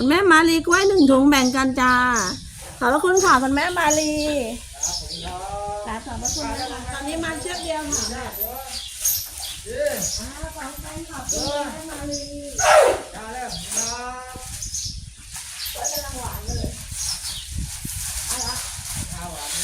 คุณแม่มาลีกล้วยหนึ่งถุงแบ่งกันจ้า ขอบพระคุณค่ะคุณแม่มาลีครับขอบพระคุณนะคะตอนนี้มาเชือกเดียวค่ะแม่อ่าขอบคุณขอบคุณแม่มาลีกล้วยกำลังหวานเลยอาละกร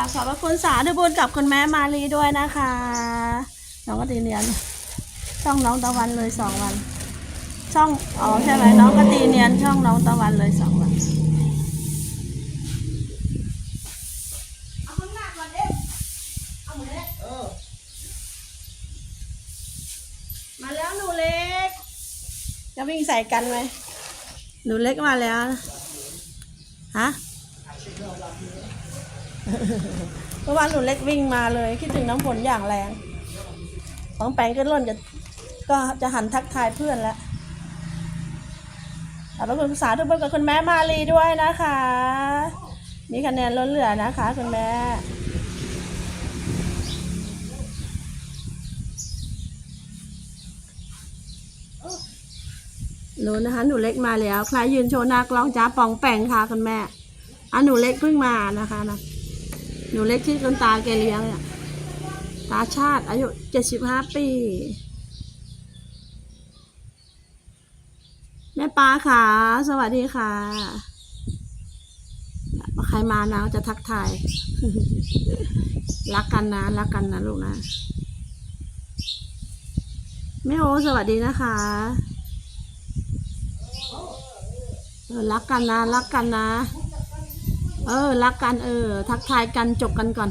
าบขอบพระคุณสาธุบุญกับคุณแม่มาลีด้วยนะคะ น้องก็ตีเนียนช่องน้องตะวันเลยสองวัน ช่องอ๋อใช่ไหมน้องก็ตีเนียนช่องน้องตะวันเลยสองวันเอาข้างหน้าก่อนเอ๊ะเอาหมดเลยมาแล้วหนูเล็ก จะวิ่งใส่กันไหมหนูเล็กมาแล้วฮะ เมื่อวานหนูเล็กวิ่งมาเลย คิดถึงน้ำฝนอย่างแรง ของแปงก็ร่นจะก็จะหันทักทายเพื่อนแล้วขอบคุณภาษาทุกคนกับคุณแม่มาลีด้วยนะคะ มีคะแนนล้นเหลือนะคะ คุณแม่หนูนะคะหนูเล็กมาแล้ว ใครยืนโชว์หน้ากล้องจ้าปองแปงค่ะคุณแม่อะหนูเล็กเพิ่งมานะคะนะ หนูเล็กที่คุณตาแกเลี้ยงเนี่ยตาชาติอายุเจ็ดสิบห้าปี แม่ปลาค่ะ สวัสดีค่ะ ใครมานะจะทักทาย รักกันนะ รักกันนะลูกนะแม่โอสวัสดีนะคะรักกันนะ รักกันนะ เออ รักกันเออ ทักทายกันจบกันก่อน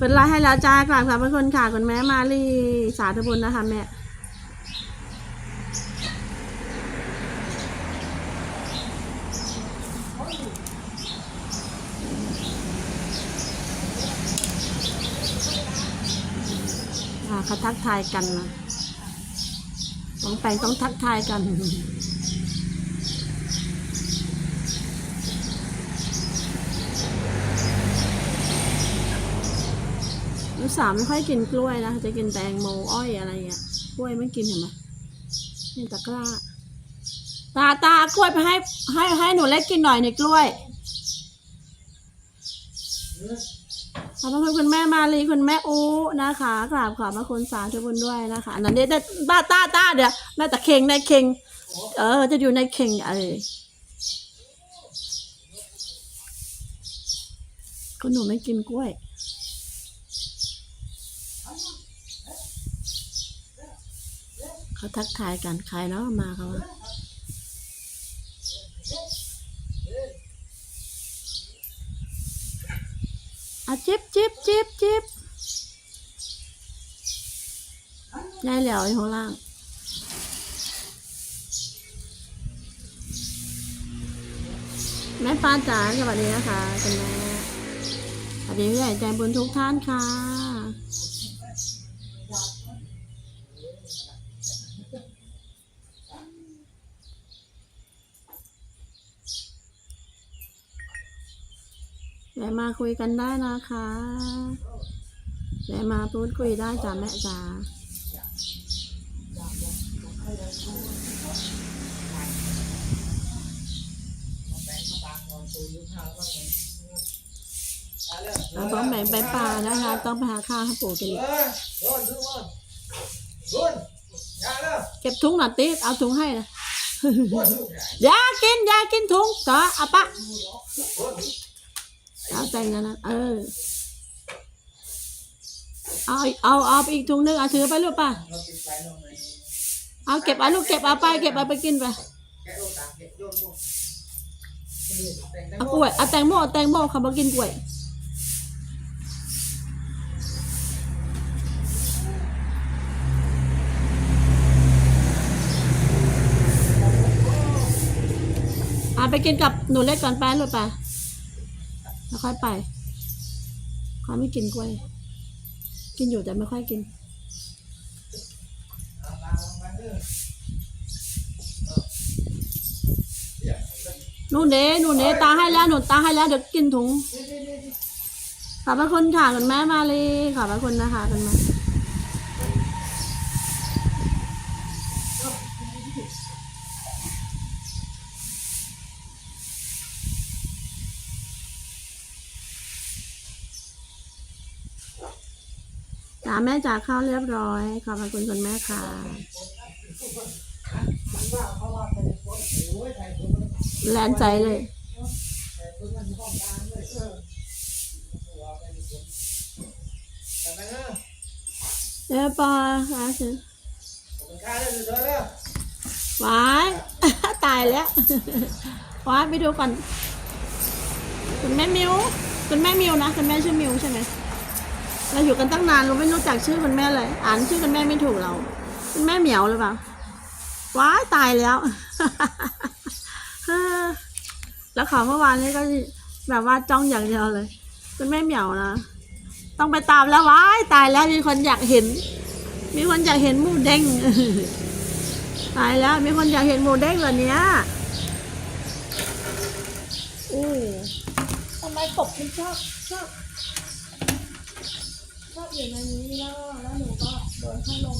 กดไลค์ให้แล้วจ้ากราบขอบพระคุณค่ะคุณแม่มาลีสาธุบุญนะคะแม่อ่าเขาทักทายกันนะต้องไปต้องทักทายกัน ลูกสาวไม่ค่อยกินกล้วยนะจะกินแตงโมอ้อยอะไรเงี้ยกล้วยไม่กินเห็นไหมนี่ตะกร้า ตาตากล้วยไปให้ให้ให้หนูเล็กกินหน่อยในกล้วยขอบพระคุณคุณแม่มาลีคุณแม่อูนะคะกราบขอบพระคุณสาธุบุญด้วยนะคะอันนั้นได้ได้ตาตาตาเดี๋ยวได้แต่เข่งในเข่งเออ จะอยู่ในเข่งเออคุณหนูไม่กินกล้วย เขาทักทายกันใครเนาะมาเขาว่าอะจิบจิบจิบจิบยายเหลียวอยู่ข้างล่างแม่ป้าจ๋าสวัสดีนะคะคุณแม่สวัสดีผู้ใหญ่ใจบุญทุกท่านค่ะ แวะมาคุยกันได้นะคะแวะมาพูดคุยได้จ้ะแม่จ๋าเราต้องแบ่งไปป่านะคะ ต้องไปหาข้าวให้ปู่กินเก็บถุงหน่อยติเอาถุงให้นะ อยากินอยากินถุงต่อเอาปะ เอาแต่งกันนะเออ เอาเอาเอาไปอีกถุงนึงเอาถือไปลูกป่ะเอาเก็บเอาลูกเก็บเอาไปเก็บเอาไปกินไปเอากล้วยเอาแตงโมเอาแตงโมเขามากินกล้วยเอาไปกินกับหนูเล็กก่อนไปลูกไป แล้วค่อยไปเขาไม่กินกล้วย กินอยู่แต่ไม่ค่อยกินนู่นเด้นู่นเด้ตาให้แล้วหนูตาให้แล้วเดี๋ยวกินถุงขอบพระคุณค่ะคุณแม่มาลีขอบพระคุณนะคะคุณแม่ จ๋าแม่จ๋าเข้าเรียบร้อย ขอบคุณคุณแม่ค่ะ แลนใจเลยใส่ถุงมันห้องกลางเลยเออว่าเป็นคนแต่ไปนะเดี๋ยวปอค่ะสิวายตายแล้ววายไปดูก่อน คุณแม่มิว คุณแม่มิวนะ คุณแม่ชื่อมิวใช่ไหม เราอยู่กันตั้งนานเราไม่รู้จักชื่อคุณแม่เลย อ่านชื่อคุณแม่ไม่ถูกเรา คุณแม่เหมียวหรือเปล่าว้ายตายแล้วแล้วข่าวเมื่อวานนี้ก็แบบว่าจ้องอย่างเดียวเลย คุณแม่เหมียวนะ ต้องไปตามแล้วว้ายตายแล้วมีคนอยากเห็น มีคนอยากเห็นหมูเด้งตายแล้ว มีคนอยากเห็นหมูเด้งเหรอเนี้ยอู้ทำไมกบมันชอบชอบ ชอบอยู่ในนี้แล้วแล้วหนูก็โดนพัดลม